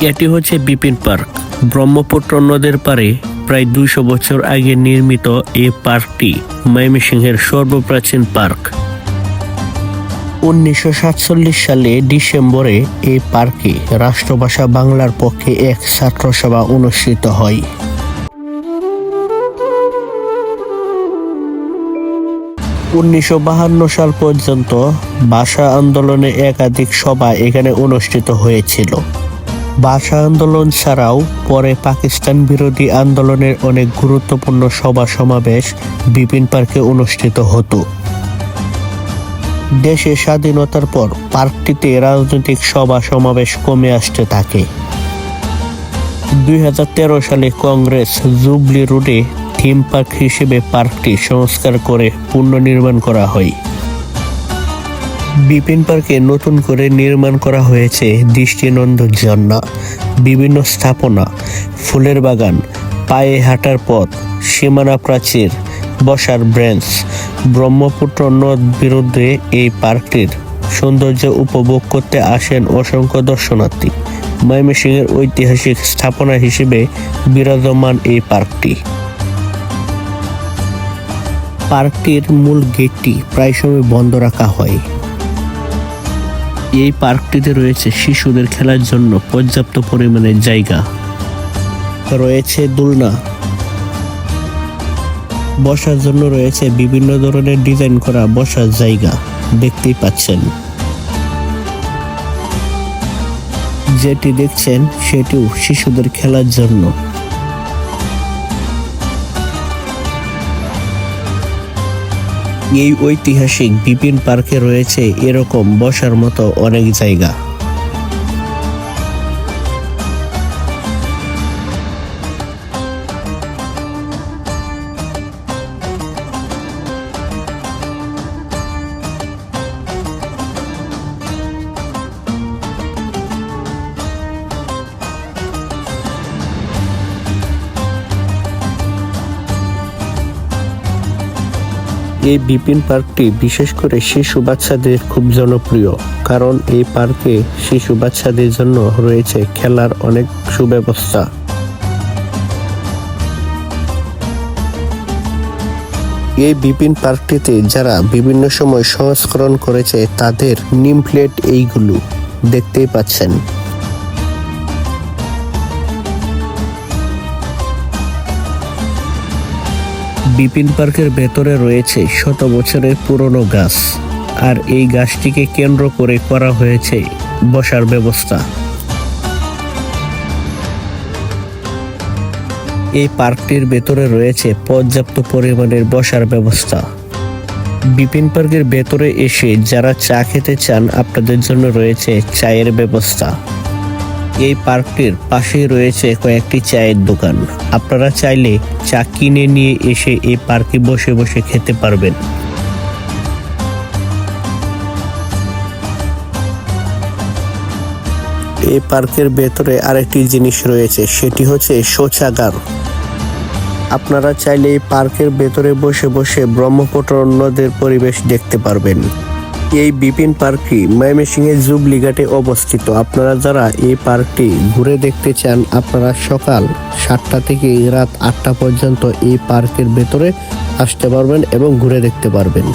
এটি হচ্ছে বিপিন পার্ক। ব্রহ্মপুত্র নদের পারে প্রায় দুইশো বছর আগে নির্মিত এই পার্কটি ময়মনসিংহের সর্বপ্রাচীন পার্ক। উনিশশো সাতচল্লিশ সালে ডিসেম্বরে এই পার্কে রাষ্ট্রভাষা বাংলার পক্ষে এক ছাত্রসভা অনুষ্ঠিত হয়। উনিশশো সাল পর্যন্ত ভাষা আন্দোলনে একাধিক সভা এখানে অনুষ্ঠিত হয়েছিল। ভাষা আন্দোলন ছাড়াও পরে পাকিস্তান বিরোধী আন্দোলনের অনেক গুরুত্বপূর্ণ সভা সমাবেশ বিপিন পার্কে অনুষ্ঠিত হতো। দেশে স্বাধীনতার পর পার্কটিতে রাজনৈতিক সভা সমাবেশ কমে আসতে থাকে। দুই হাজার তেরো সালে কংগ্রেস জুবলি রোডে থিম পার্ক হিসেবে পার্কটি সংস্কার করে পুনর্নির্মাণ করা হয়। বিপিন পার্কে নতুন করে নির্মাণ করা হয়েছে দৃষ্টিনন্দন ঝর্ণা, বিভিন্ন স্থাপনা, ফুলের বাগান, পায়ে হাঁটার পথ, সীমানা প্রাচীর, বসার ব্রেঞ্চ। ব্রহ্মপুত্র নদ বিরুদ্ধে এই পার্কটির সৌন্দর্য উপভোগ করতে আসেন অসংখ্য দর্শনার্থী। ময়মনসিংহের ঐতিহাসিক স্থাপনা হিসেবে বিরাজমান এই পার্কটি। পার্কটির মূল গেটটি প্রায় সময় বন্ধ রাখা হয়। এই পার্কটিতে রয়েছে শিশুদের খেলার জন্য পর্যাপ্ত পরিমাণে জায়গা। রয়েছে দোলনা। বসার জন্য রয়েছে বিভিন্ন ধরনের ডিজাইন করা বসার জায়গা। দেখতেই পাচ্ছেন। যেটি দেখছেন, সেটিও শিশুদের খেলার জন্য। এই ঐতিহাসিক বিপিন পার্কে রয়েছে এরকম বসার মতো অনেক জায়গা। এই বিপিন পার্কটি বিশেষ করে শিশু বাচ্চাদের খুব জনপ্রিয়, কারণ এই পার্কে শিশু বাচ্চাদের জন্য রয়েছে খেলার অনেক সুব্যবস্থা। এই বিপিন পার্কটিতে যারা বিভিন্ন সময় সংস্করণ করেছে, তাদের নিম প্লেট এইগুলো দেখতেই পাচ্ছেন। বিপিন পার্কের ভেতরে রয়েছে শত বছরের পুরনো গাছ। আর এই গাছটিকে কেন্দ্র করে করা হয়েছে বসার ব্যবস্থা। এই পার্কটির ভেতরে রয়েছে পর্যাপ্ত পরিমাণের বসার ব্যবস্থা। বিপিন পার্কের ভেতরে এসে যারা চা খেতে চান, আপনাদের জন্য রয়েছে চায়ের ব্যবস্থা। এই পার্কটির পাশেই রয়েছে কয়েকটি চায়ের দোকান। আপনারা চাইলে চা কিনে নিয়ে এসে এই পার্কে বসে বসে খেতে পারবেন। এই পার্কের ভেতরে আরেকটি জিনিস রয়েছে, সেটি হচ্ছে শৌচাগার আপনারা চাইলে এই পার্কের ভেতরে বসে বসে ব্রহ্মপুত্র নদের পরিবেশ দেখতে পারবেন। এই বিপিন পার্কটি জুবলি ঘাটে অবস্থিত। আপনারা যারা এই পার্কটি ঘুরে দেখতে চান, আপনারা সকাল সাতটা থেকে রাত আটটা পর্যন্ত এই পার্কের ভেতরে আসতে পারবেন এবং ঘুরে দেখতে পারবেন।